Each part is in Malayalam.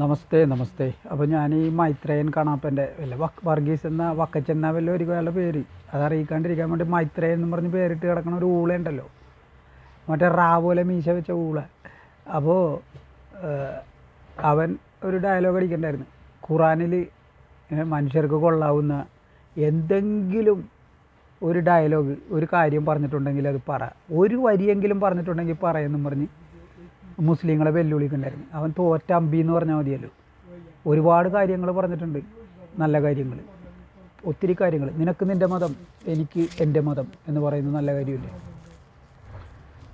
നമസ്തേ നമസ്തേ. അപ്പോൾ ഞാൻ ഈ മൈത്രേയൻ കാണാപ്പന്റെ വല്ല വർഗീസ് എന്ന വക്കച്ചെന്ന വല്ല ഒരു അയാളുടെ പേര് അതറിയിക്കാണ്ടിരിക്കാൻ വേണ്ടി മൈത്രേയൻ എന്ന് പറഞ്ഞ് പേരിട്ട് കിടക്കുന്ന ഒരു ഊള ഉണ്ടല്ലോ മറ്റേ പോലെ മീശ വെച്ച ഊള. അപ്പോൾ അവൻ ഒരു ഡയലോഗ് അടിക്കണ്ടായിരുന്നു. ഖുറാനിൽ മനുഷ്യർക്ക് കൊള്ളാവുന്ന എന്തെങ്കിലും ഒരു ഡയലോഗ് ഒരു കാര്യം പറഞ്ഞിട്ടുണ്ടെങ്കിൽ അത് പറ. ഒരു വരിയെങ്കിലും പറഞ്ഞിട്ടുണ്ടെങ്കിൽ പറയുമെന്നും പറഞ്ഞ് മുസ്ലിങ്ങളെ വെല്ലുവിളിക്കുന്നുണ്ടായിരുന്നു. അവൻ തോറ്റ അമ്പി എന്ന് പറഞ്ഞാൽ മതിയല്ലോ. ഒരുപാട് കാര്യങ്ങൾ പറഞ്ഞിട്ടുണ്ട്. നല്ല കാര്യങ്ങൾ. ഒത്തിരി കാര്യങ്ങൾ. നിനക്ക് നിന്റെ മതം എനിക്ക് എന്റെ മതം എന്ന് പറയുന്നത് നല്ല കാര്യമില്ല?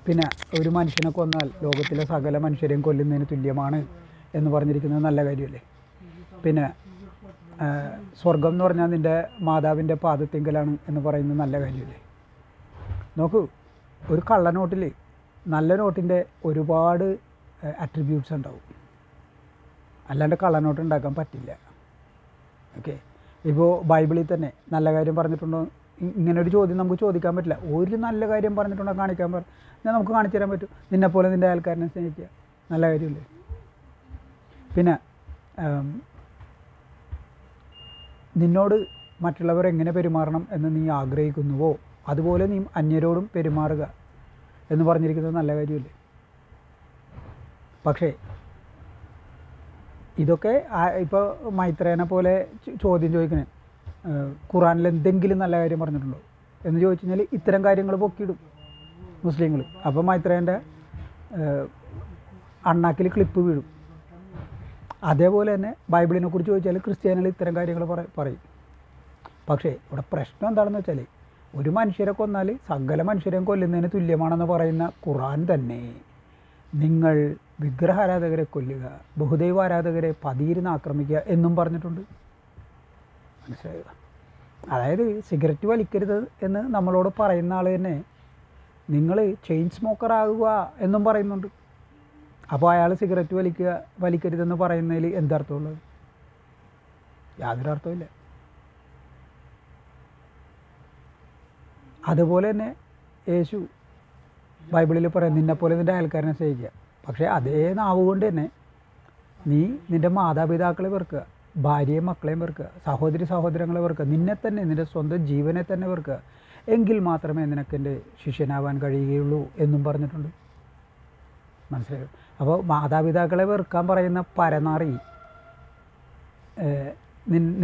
പിന്നെ ഒരു മനുഷ്യനെ കൊന്നാൽ ലോകത്തിലെ സകല മനുഷ്യരെയും കൊല്ലുന്നതിന് തുല്യമാണ് എന്ന് പറഞ്ഞിരിക്കുന്നത് നല്ല കാര്യമല്ലേ? പിന്നെ സ്വർഗം എന്ന് പറഞ്ഞാൽ നിന്റെ മാതാവിന്റെ പാദത്തിങ്കലാണ് എന്ന് പറയുന്നത് നല്ല കാര്യമല്ലേ? നോക്കൂ ഒരു കള്ളനോട്ടിൽ നല്ല നോട്ടിന്റെ ഒരുപാട് അട്രിബ്യൂട്ട്സ് ഉണ്ടാവും. അല്ലാണ്ട് കള്ളനോട്ട് ഉണ്ടാക്കാൻ പറ്റില്ല. ഓക്കെ? ഇപ്പോൾ ബൈബിളിൽ തന്നെ നല്ല കാര്യം പറഞ്ഞിട്ടുണ്ടോ? ഇങ്ങനെ ഒരു ചോദ്യം നമുക്ക് ചോദിക്കാൻ പറ്റില്ല. ഒരു നല്ല കാര്യം പറഞ്ഞിട്ടുണ്ടോ? കാണിക്കാൻ പറ. എന്നാൽ നമുക്ക് കാണിച്ചു തരാൻ പറ്റും. നിന്നെപ്പോലെ നിന്റെ അയൽക്കാരനെ സ്നേഹിക്കുക. നല്ല കാര്യമില്ലേ? പിന്നെ നിന്നോട് മറ്റുള്ളവർ എങ്ങനെ പെരുമാറണം എന്ന് നീ ആഗ്രഹിക്കുന്നുവോ? അതുപോലെ നീ അന്യരോടും പെരുമാറുക. എന്ന് പറഞ്ഞിരിക്കുന്നത് നല്ല കാര്യമല്ലേ? പക്ഷേ ഇതൊക്കെ ഇപ്പോൾ മൈത്രേനെ പോലെ ചോദ്യം ചോദിക്കണേ. ഖുറാനിൽ എന്തെങ്കിലും നല്ല കാര്യം പറഞ്ഞിട്ടുണ്ടോ? എന്ന് ചോദിച്ചു കഴിഞ്ഞാൽ ഇത്തരം കാര്യങ്ങൾ പൊക്കിയിടും മുസ്ലിങ്ങൾ. അപ്പോൾ മൈത്രേന്റെ അണ്ണാക്കിൽ ക്ലിപ്പ് വീഴും. അതേപോലെ തന്നെ ബൈബിളിനെ കുറിച്ച് ചോദിച്ചാൽ ക്രിസ്ത്യാനികൾ ഇത്തരം കാര്യങ്ങൾ പറയും. പക്ഷേ ഇവിടെ പ്രശ്നം എന്താണെന്ന് വെച്ചാൽ ഒരു മനുഷ്യരെ കൊന്നാൽ സകല മനുഷ്യരെയും കൊല്ലുന്നതിന് തുല്യമാണെന്ന് പറയുന്ന ഖുറാൻ തന്നെ. നിങ്ങൾ വിഗ്രഹാരാധകരെ കൊല്ലുക ബഹുദൈവ ആരാധകരെ പതിയിരുന്ന് ആക്രമിക്കുക എന്നും പറഞ്ഞിട്ടുണ്ട്. മനസ്സിലായത് അതായത് സിഗരറ്റ് വലിക്കരുത് എന്ന് നമ്മളോട് പറയുന്ന ആൾ തന്നെ. നിങ്ങൾ ചെയിൻ സ്മോക്കർ ആകുക എന്നും പറയുന്നുണ്ട്. അപ്പോൾ അയാൾ സിഗരറ്റ് വലിക്കുക വലിക്കരുതെന്ന് പറയുന്നതിൽ എന്തർത്ഥമുള്ളത് യാതൊരു അർത്ഥമില്ല അതുപോലെ തന്നെ യേശു ബൈബിളിൽ പറയാം നിന്നെപ്പോലെ നിന്റെ അയൽക്കാരനെ സ്നേഹിക്കുക. പക്ഷേ അതേ നാവ് കൊണ്ട് തന്നെ നീ നിന്റെ മാതാപിതാക്കളെ വെറുക്കുക ഭാര്യയും മക്കളെയും വെറുക്കുക സഹോദരി സഹോദരങ്ങളെ വെറുക്കുക നിന്നെ തന്നെ നിന്റെ സ്വന്തം ജീവനെ തന്നെ വെറുക്കുക. എങ്കിൽ മാത്രമേ നിനക്ക് എന്റെ ശിഷ്യനാവാൻ കഴിയുകയുള്ളൂ എന്നും പറഞ്ഞിട്ടുണ്ട്. മനസ്സിലായോ? അപ്പോൾ മാതാപിതാക്കളെ വെറുക്കാൻ പറയുന്ന പരനാറി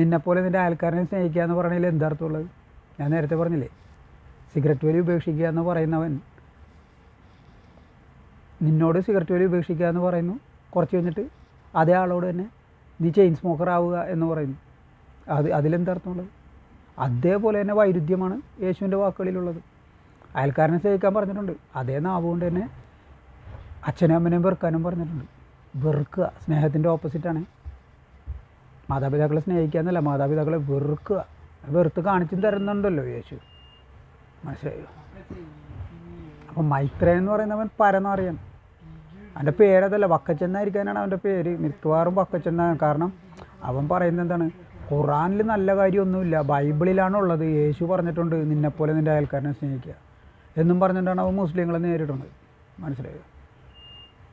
നിന്നെപ്പോലെ നിന്റെ അയൽക്കാരനെ സ്നേഹിക്കുക എന്ന് പറഞ്ഞതിൽ എന്താർത്ഥമുള്ളത് ഞാൻ നേരത്തെ പറഞ്ഞില്ലേ? സിഗരറ്റ് വലി ഉപേക്ഷിക്കുക എന്ന് പറയുന്നവൻ നിന്നോട് സിഗരറ്റ് വലി ഉപേക്ഷിക്കുക എന്ന് പറയുന്നു. കുറച്ച് കഴിഞ്ഞിട്ട് അതേ ആളോട് തന്നെ നീ ചെയിൻ സ്മോക്കർ ആവുക എന്ന് പറയുന്നു. അത് അതിലെന്തർത്ഥമുള്ളത് അതേപോലെ തന്നെ വൈരുദ്ധ്യമാണ് യേശുവിന്റെ വാക്കുകളിലുള്ളത്. അയൽക്കാരനെ സ്നേഹിക്കാൻ പറഞ്ഞിട്ടുണ്ട്. അതേ നാവുകൊണ്ട് തന്നെ അച്ഛനും അമ്മനെയും വെറുക്കാനും പറഞ്ഞിട്ടുണ്ട്. വെറുക്കുക സ്നേഹത്തിന്റെ ഓപ്പോസിറ്റാണ്. മാതാപിതാക്കളെ സ്നേഹിക്കുക എന്നല്ല മാതാപിതാക്കളെ വെറുക്കുക. വെറുത്ത് കാണിച്ചും തരുന്നുണ്ടല്ലോ യേശു. മനസ്സിലായോ? അപ്പം മൈത്രേ എന്ന് പറയുന്നവൻ പരന്നറിയാൻ അവന്റെ പേരതല്ല വക്കച്ചെന്നായിരിക്കാനാണ് അവന്റെ പേര്. മിക്കവാറും വക്കച്ചെന്ന. കാരണം അവൻ പറയുന്നത് എന്താണ്? ഖുറാനിൽ നല്ല കാര്യമൊന്നുമില്ല. ബൈബിളിലാണ് ഉള്ളത്. യേശു പറഞ്ഞിട്ടുണ്ട് നിന്നെപ്പോലെ നിന്റെ അയൽക്കാരനെ സ്നേഹിക്കുക. എന്നും പറഞ്ഞിട്ടാണ് അവൻ മുസ്ലിങ്ങളെ നേരിടുന്നത്. മനസ്സിലായോ?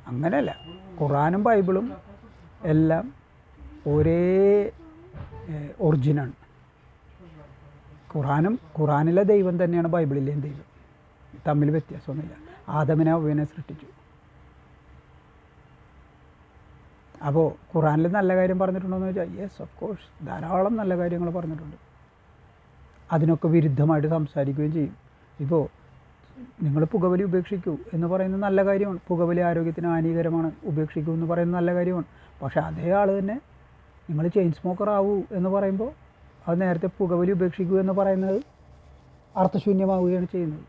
അങ്ങനെയല്ല. ഖുറാനും ബൈബിളും എല്ലാം ഒരേ ഒറിജിനാണ്. ഖുറാനും ഖുറാനിലെ ദൈവം തന്നെയാണ് ബൈബിളിലെ ദൈവം. തമ്മിൽ വ്യത്യാസമൊന്നുമില്ല. ആദമിനെ അവനെ സൃഷ്ടിച്ചു. അപ്പോൾ ഖുറാനിൽ നല്ല കാര്യം പറഞ്ഞിട്ടുണ്ടോ എന്ന് ചോദിച്ചാൽ യെസ് ഓഫ് കോഴ്സ് ധാരാളം നല്ല കാര്യങ്ങൾ പറഞ്ഞിട്ടുണ്ട്. അതിനൊക്കെ വിരുദ്ധമായിട്ട് സംസാരിക്കുകയും ചെയ്യും. ഇപ്പോൾ നിങ്ങൾ പുകവലി ഉപേക്ഷിക്കൂ എന്ന് പറയുന്നത് നല്ല കാര്യമാണ്. പുകവലി ആരോഗ്യത്തിന് ഹാനികരമാണ്. ഉപേക്ഷിക്കൂ എന്ന് പറയുന്നത് നല്ല കാര്യമാണ്. പക്ഷേ അതേ ആൾ തന്നെ നിങ്ങൾ ചെയിൻ സ്മോക്കർ ആവൂ എന്ന് പറയുമ്പോൾ അത് നേരത്തെ പുകവലി ഉപേക്ഷിക്കൂ എന്ന് പറയുന്നത് അർത്ഥശൂന്യമാവുകയാണ് ചെയ്യുന്നത്.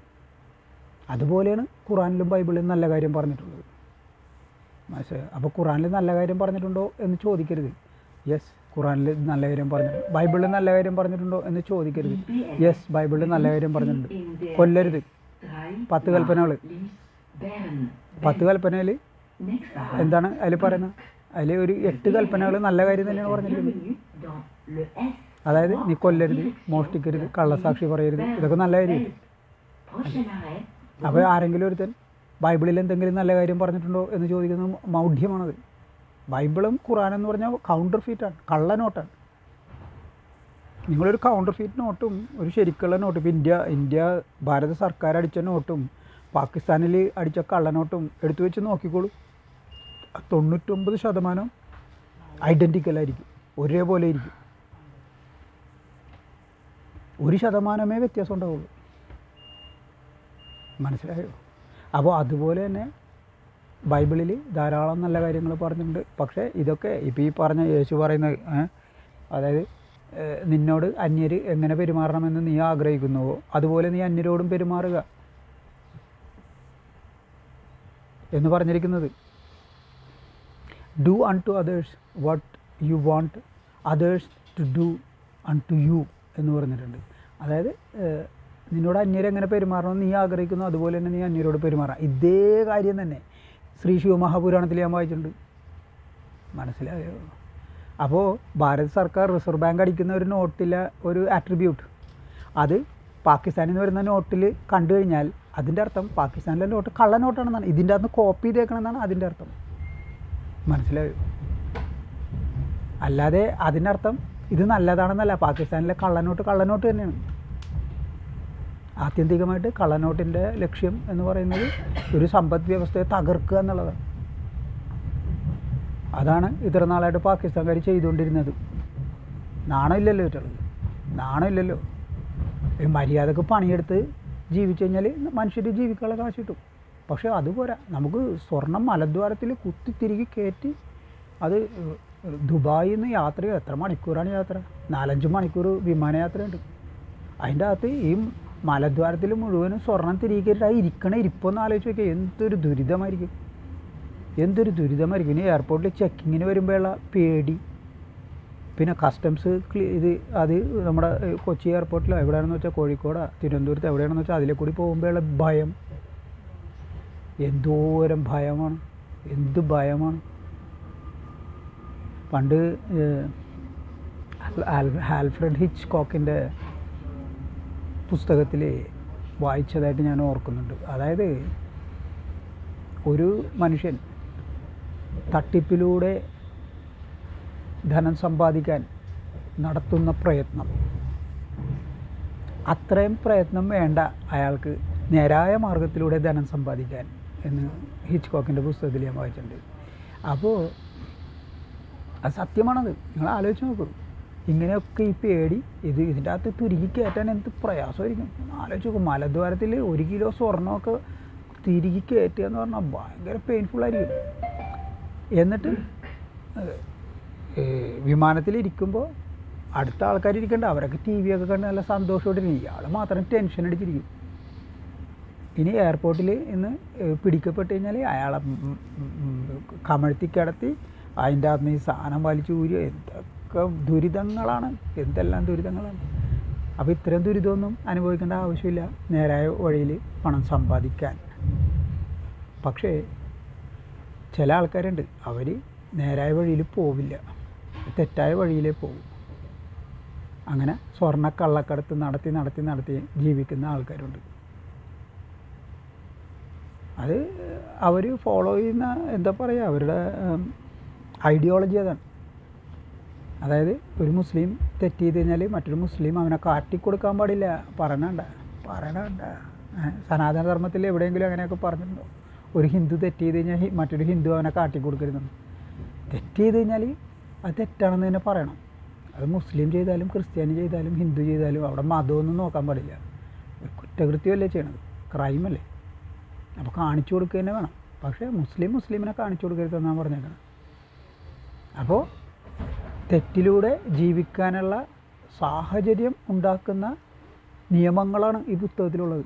അതുപോലെയാണ് ഖുറാനിലും ബൈബിളിലും നല്ല കാര്യം പറഞ്ഞിട്ടുള്ളത്. മനസ്സിലായി? അപ്പോൾ ഖുറാനിൽ നല്ല കാര്യം പറഞ്ഞിട്ടുണ്ടോ എന്ന് ചോദിക്കരുത്. യെസ് ഖുറാനിൽ നല്ല കാര്യം പറഞ്ഞിട്ടുണ്ട്. ബൈബിളിൽ നല്ല കാര്യം പറഞ്ഞിട്ടുണ്ടോ എന്ന് ചോദിക്കരുത്. യെസ് ബൈബിളിൽ നല്ല കാര്യം പറഞ്ഞിട്ടുണ്ട്. കൊല്ലരുത്. പത്ത് കൽപ്പനകൾ. പത്ത് കൽപ്പനയിൽ എന്താണ് അതിൽ പറയുന്നത്? അതിൽ ഒരു എട്ട് കൽപ്പനകൾ നല്ല കാര്യം തന്നെയാണ് പറഞ്ഞിരിക്കുന്നത്. അതായത് നീ കൊല്ലരുത് മോഷ്ടിക്കരുത് കള്ളസാക്ഷി പറയരുത്. ഇതൊക്കെ നല്ല കാര്യമില്ല അപ്പോൾ ആരെങ്കിലും ഒരുത്തൻ ബൈബിളിൽ എന്തെങ്കിലും നല്ല കാര്യം പറഞ്ഞിട്ടുണ്ടോ എന്ന് ചോദിക്കുന്നത് മൗഢ്യമാണത്. ബൈബിളും ഖുറാൻ എന്ന് പറഞ്ഞാൽ കൗണ്ടർ ഫീറ്റാണ് കള്ള നോട്ടാണ്. നിങ്ങളൊരു കൗണ്ടർ ഫീറ്റ് നോട്ടും ഒരു ശരിക്കുള്ള നോട്ടും ഇപ്പം ഇന്ത്യ ഇന്ത്യ ഭാരത സർക്കാർ അടിച്ച നോട്ടും പാകിസ്ഥാനിൽ അടിച്ച കള്ളനോട്ടും എടുത്തു വെച്ച് നോക്കിക്കോളൂ. തൊണ്ണൂറ്റൊമ്പത് ശതമാനം ഐഡന്റിക്കലായിരിക്കും ഒരേപോലെ ഇരിക്കും ഒരു ശതമാനമേ വ്യത്യാസം ഉണ്ടാവുള്ളൂ. മനസ്സിലായോ? അപ്പോൾ അതുപോലെ തന്നെ ബൈബിളിൽ ധാരാളം നല്ല കാര്യങ്ങൾ പറഞ്ഞിട്ടുണ്ട്. പക്ഷേ ഇതൊക്കെ ഇപ്പോൾ ഈ പറഞ്ഞ യേശു പറയുന്നത് അതായത് നിന്നോട് അന്യർ എങ്ങനെ പെരുമാറണമെന്ന് നീ ആഗ്രഹിക്കുന്നുവോ അതുപോലെ നീ അന്യരോടും പെരുമാറുക എന്ന് പറഞ്ഞിരിക്കുന്നത്. Do unto others what you want others to do unto you എന്ന് പറഞ്ഞിട്ടുണ്ട്. അതായത് നിന്നോട് അന്യരെങ്ങനെ പെരുമാറണം നീ ആഗ്രഹിക്കുന്നു അതുപോലെ തന്നെ നീ അന്യരോട് പെരുമാറാം. ഇതേ കാര്യം തന്നെ ശ്രീ ശിവമഹാപുരാണത്തിൽ ഞാൻ വായിച്ചിട്ടുണ്ട്. മനസ്സിലായോ? അപ്പോൾ ഭാരത് സർക്കാർ റിസർവ് ബാങ്ക് അടിക്കുന്ന ഒരു നോട്ടിലെ ഒരു ആട്രിബ്യൂട്ട്. അത് പാകിസ്ഥാനിൽ നിന്ന് വരുന്ന നോട്ടിൽ കണ്ടു കഴിഞ്ഞാൽ അതിന്റെ അർത്ഥം പാകിസ്ഥാനിലെ നോട്ട് കള്ള നോട്ടാണെന്നാണ്. ഇതിന്റെ അകത്ത് കോപ്പി ചെയ്തേക്കണമെന്നാണ് അതിന്റെ അർത്ഥം. മനസ്സിലായോ? അല്ലാതെ അതിനർത്ഥം ഇത് നല്ലതാണെന്നല്ല പാകിസ്ഥാനിലെ കള്ളനോട്ട് കള്ളനോട്ട് തന്നെയാണ്. ആത്യന്തികമായിട്ട് കള്ളനോട്ടിന്റെ ലക്ഷ്യം എന്ന് പറയുന്നത് ഒരു സമ്പദ് വ്യവസ്ഥയെ തകർക്കുക എന്നുള്ളതാണ്. അതാണ് ഇത്ര നാളായിട്ട് പാകിസ്ഥാൻകാർ ചെയ്തുകൊണ്ടിരുന്നത്. നാണമില്ലല്ലോ ഇറ്റുള്ളത് നാണമില്ലല്ലോ. ഈ മര്യാദയ്ക്ക് പണിയെടുത്ത് ജീവിച്ചു കഴിഞ്ഞാൽ മനുഷ്യർ ജീവിക്കാനുള്ള കാശ് കിട്ടും. പക്ഷേ അതുപോരാ നമുക്ക് സ്വർണം മലദ്വാരത്തിൽ കുത്തി തിരികെ കയറ്റി അത് ദുബായിൽ നിന്ന് യാത്ര. എത്ര മണിക്കൂറാണ് യാത്ര? നാലഞ്ച് മണിക്കൂർ വിമാനയാത്രയുണ്ട്. അതിന്റെ അകത്ത് ഈ മലദ്വാരത്തിൽ മുഴുവനും സ്വർണം തിരികെ കയറ്റിട്ട് ആ ഇരിക്കണ ഇരിപ്പൊന്ന് ആലോചിച്ച് നോക്കിയാൽ എന്തൊരു ദുരിതമായിരിക്കും. എന്തൊരു ദുരിതമായിരിക്കും. ഇനി എയർപോർട്ടിൽ ചെക്കിങ്ങിന് വരുമ്പോഴുള്ള പേടി. പിന്നെ കസ്റ്റംസ് ഇത് അത് നമ്മുടെ കൊച്ചി എയർപോർട്ടിലോ എവിടെയാണെന്ന് വെച്ചാൽ കോഴിക്കോടോ. തിരുവനന്തപുരത്ത് എവിടെയാണെന്ന് വെച്ചാൽ അതിലെ കൂടി പോകുമ്പോഴുള്ള ഭയം. എന്തോരം ഭയമാണ്. എന്ത് ഭയമാണ്. പണ്ട് ആൽഫ്രഡ് ഹിച്ച് കോക്കിന്റെ പുസ്തകത്തിൽ വായിച്ചതായിട്ട് ഞാൻ ഓർക്കുന്നുണ്ട്. അതായത് ഒരു മനുഷ്യൻ തട്ടിപ്പിലൂടെ ധനം സമ്പാദിക്കാൻ നടത്തുന്ന പ്രയത്നം. അത്രയും പ്രയത്നം വേണ്ട അയാൾക്ക് നേരായ മാർഗത്തിലൂടെ ധനം സമ്പാദിക്കാൻ എന്ന് ഹിച്ച് കോക്കിന്റെ പുസ്തകത്തിൽ ഞാൻ വായിച്ചിട്ടുണ്ട്. അപ്പോൾ അത് സത്യമാണത്. നിങ്ങൾ ആലോചിച്ച് നോക്കൂ. ഇങ്ങനെയൊക്കെ ഈ പേടി ഇത് ഇതിന്റെ അകത്ത് തിരികെ കയറ്റാൻ എന്ത് പ്രയാസമായിരിക്കും? ആലോചിച്ച് നോക്കും. മലദ്വാരത്തിൽ ഒരു കിലോ സ്വർണമൊക്കെ തിരികെ കയറ്റുക എന്ന് പറഞ്ഞാൽ ഭയങ്കര പെയിൻഫുള്ളായിരിക്കും എന്നിട്ട് വിമാനത്തിലിരിക്കുമ്പോൾ അടുത്ത ആൾക്കാർ ഇരിക്കണ്ട അവരൊക്കെ ടി വി ഒക്കെ കണ്ട് നല്ല സന്തോഷമായിട്ടിരിക്കും. ഇയാൾ മാത്രം ടെൻഷൻ അടിച്ചിരിക്കും. ഇനി എയർപോർട്ടിൽ ഇന്ന് പിടിക്കപ്പെട്ട് കഴിഞ്ഞാൽ അയാളെ കമഴ്ത്തി കിടത്തി അതിന്റെ അകത്ത് ഈ സാധനം വലിച്ചു ഊരിയോ എന്തൊക്കെ ദുരിതങ്ങളാണ്. എന്തെല്ലാം ദുരിതങ്ങളാണ്. അപ്പോൾ ഇത്രയും ദുരിതമൊന്നും അനുഭവിക്കേണ്ട ആവശ്യമില്ല. നേരായ വഴിയിൽ പണം സമ്പാദിക്കാൻ. പക്ഷേ ചില ആൾക്കാരുണ്ട്. അവർ നേരായ വഴിയിൽ പോവില്ല. തെറ്റായ വഴിയിലേ പോകും അങ്ങനെ സ്വർണ കള്ളക്കടത്ത് നടത്തി നടത്തി നടത്തി ജീവിക്കുന്ന ആൾക്കാരുണ്ട്. അത് അവർ ഫോളോ ചെയ്യുന്ന എന്താ പറയുക അവരുടെ ഐഡിയോളജി അതാണ്. അതായത് ഒരു മുസ്ലിം തെറ്റ് കഴിഞ്ഞാൽ മറ്റൊരു മുസ്ലിം അവനെ കാട്ടിക്കൊടുക്കാൻ പാടില്ല. പറയണണ്ട. പറയണണ്ട. സനാതനധർമ്മത്തിൽ സനാതന ധർമ്മത്തിൽ എവിടെയെങ്കിലും അങ്ങനെയൊക്കെ പറഞ്ഞിട്ടുണ്ടോ? ഒരു ഹിന്ദു തെറ്റ് ചെയ്ത് കഴിഞ്ഞാൽ മറ്റൊരു ഹിന്ദു അവനെ കാട്ടിക്കൊടുക്കരുതെന്ന് തെറ്റ് ചെയ്ത് കഴിഞ്ഞാൽ അത് തെറ്റാണെന്ന് തന്നെ പറയണം. അത് മുസ്ലിം ചെയ്താലും ക്രിസ്ത്യാനി ചെയ്താലും ഹിന്ദു ചെയ്താലും അവിടെ മതമൊന്നും നോക്കാൻ പാടില്ല. ഒരു കുറ്റകൃത്യമല്ലേ ചെയ്യണത്? ക്രൈമല്ലേ? അപ്പോൾ കാണിച്ചു കൊടുക്കുക തന്നെ വേണം. പക്ഷേ മുസ്ലിം മുസ്ലിമിനെ കാണിച്ചു കൊടുക്കരുതെന്നാണ് പറഞ്ഞേക്കണം. അപ്പോൾ തെറ്റിലൂടെ ജീവിക്കാനുള്ള സാഹചര്യം ഉണ്ടാക്കുന്ന നിയമങ്ങളാണ് ഈ പുസ്തകത്തിലുള്ളത്.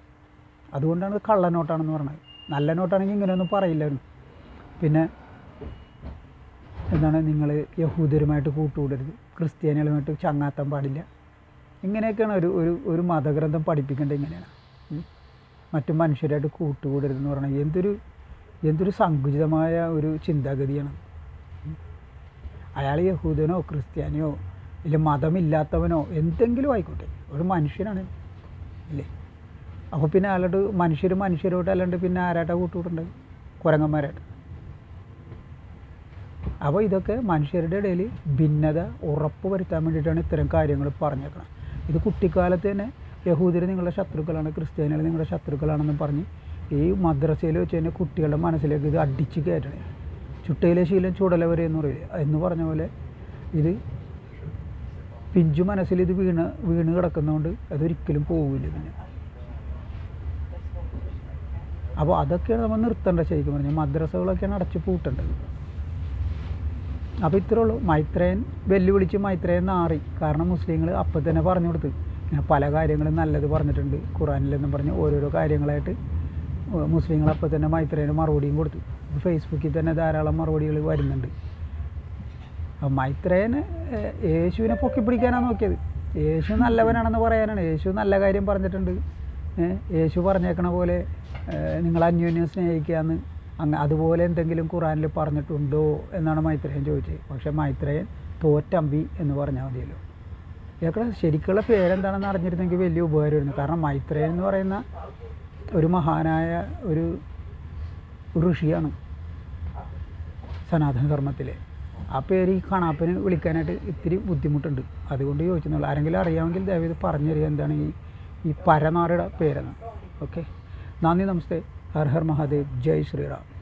അതുകൊണ്ടാണ് ഇത് കള്ളനോട്ടാണെന്ന് പറഞ്ഞത്. നല്ല നോട്ടാണെങ്കിൽ ഇങ്ങനെയൊന്നും പറയില്ലായിരുന്നു. പിന്നെ എന്താണ് നിങ്ങൾ യഹൂദരുമായിട്ട് കൂട്ടുകൂടരുത്. ക്രിസ്ത്യാനികളുമായിട്ട് ചങ്ങാത്തം പാടില്ല. ഇങ്ങനെയൊക്കെയാണ് ഒരു ഒരു ഒരു മതഗ്രന്ഥം പഠിപ്പിക്കേണ്ടത് ഇങ്ങനെയാണ്. മറ്റു മനുഷ്യരായിട്ട് കൂട്ടുകൂടരുതെന്ന് പറഞ്ഞാൽ എന്തൊരു എന്തൊരു സങ്കുചിതമായ ഒരു ചിന്താഗതിയാണ്. അയാൾ യഹൂദനോ ക്രിസ്ത്യാനിയോ ഇല്ല മതമില്ലാത്തവനോ എന്തെങ്കിലും ആയിക്കോട്ടെ. ഒരു മനുഷ്യനാണ്. ഇല്ലേ? അപ്പോൾ പിന്നെ അല്ലാണ്ട് മനുഷ്യർ മനുഷ്യരോട്ട് അല്ലാണ്ട് പിന്നെ ആരാട്ടാ കൂട്ടുകൂട്ടുണ്ട് കുരങ്ങന്മാരായിട്ട്. അപ്പോൾ ഇതൊക്കെ മനുഷ്യരുടെ ഇടയിൽ ഭിന്നത ഉറപ്പ് വരുത്താൻ വേണ്ടിയിട്ടാണ് ഇത്തരം കാര്യങ്ങൾ പറഞ്ഞേക്കണം ഇത് കുട്ടിക്കാലത്ത് തന്നെ യഹൂദർ നിങ്ങളുടെ ശത്രുക്കളാണ് ക്രിസ്ത്യാനികൾ നിങ്ങളുടെ ശത്രുക്കളാണെന്ന് പറഞ്ഞ് ഈ മദ്രസയിൽ വെച്ച് തന്നെ കുട്ടികളുടെ മനസ്സിലേക്ക് ഇത് അടിച്ച് കയറ്റണേ. ചുട്ടയിലെ ശീലം ചുടല വരെ എന്ന് പറയില്ല? എന്ന് പറഞ്ഞ പോലെ ഇത് പിഞ്ചു മനസ്സിൽ ഇത് വീണ് വീണ് കിടക്കുന്നതുകൊണ്ട് അതൊരിക്കലും പോവില്ല പിന്നെ അപ്പോൾ അതൊക്കെയാണ് നമ്മൾ നിർത്തേണ്ടത് ശരിക്കും പറഞ്ഞാൽ മദ്രസകളൊക്കെയാണ് അടച്ചു പൂട്ടേണ്ടത്. അപ്പോൾ ഇത്രേ ഉള്ളൂ. മൈത്രേയൻ വെല്ലുവിളിച്ച് മൈത്രേയൻ നാറി. കാരണം മുസ്ലിങ്ങൾ അപ്പം തന്നെ പറഞ്ഞു കൊടുത്ത്. പല കാര്യങ്ങളും നല്ലത് പറഞ്ഞിട്ടുണ്ട്. ഖുറാനിലെന്നും പറഞ്ഞ് ഓരോരോ കാര്യങ്ങളായിട്ട് മുസ്ലിങ്ങൾ അപ്പോൾ തന്നെ മൈത്രേന് മറുപടിയും കൊടുത്തു. ഫേസ്ബുക്കിൽ തന്നെ ധാരാളം മറുപടികൾ വരുന്നുണ്ട്. മൈത്രേന് യേശുവിനെ പൊക്കി പിടിക്കാനാണ് നോക്കിയത്. യേശു നല്ലവനാണെന്ന് പറയാനാണ്. യേശു നല്ല കാര്യം പറഞ്ഞിട്ടുണ്ട്. യേശു പറഞ്ഞേക്കണ പോലെ നിങ്ങൾ അന്യോന്യം സ്നേഹിക്കുകയെന്ന് അങ്ങ് അതുപോലെ എന്തെങ്കിലും ഖുറാനിൽ പറഞ്ഞിട്ടുണ്ടോ എന്നാണ് മൈത്രേയൻ ചോദിച്ചത്. പക്ഷേ മൈത്രേയൻ തോറ്റമ്പി എന്ന് പറഞ്ഞാൽ മതിയല്ലോ. ഇതൊക്കെ ശരിക്കുള്ള പേരെന്താണെന്ന് അറിഞ്ഞിരുന്നെങ്കിൽ വലിയ ഉപകാരമായിരുന്നു. കാരണം മൈത്രേയൻ എന്ന് പറയുന്ന ഒരു മഹാനായ ഒരു ഋഷിയാണ് സനാതനധർമ്മത്തിലെ ആ പേര് ഈ കണാപ്പിന് വിളിക്കാനായിട്ട് ഇത്തിരി ബുദ്ധിമുട്ടുണ്ട്. അതുകൊണ്ട് ചോദിച്ചെന്നുള്ളൂ. ആരെങ്കിലും അറിയാമെങ്കിൽ ദയവേത് പറഞ്ഞു തരിക എന്താണ് ഈ ഈ പരനാറുടെ പേരെന്ന്. ഓക്കെ. നന്ദി നമസ്തേ. ഹർ ഹർ മഹാദേവ്. ജയ് ശ്രീറാം.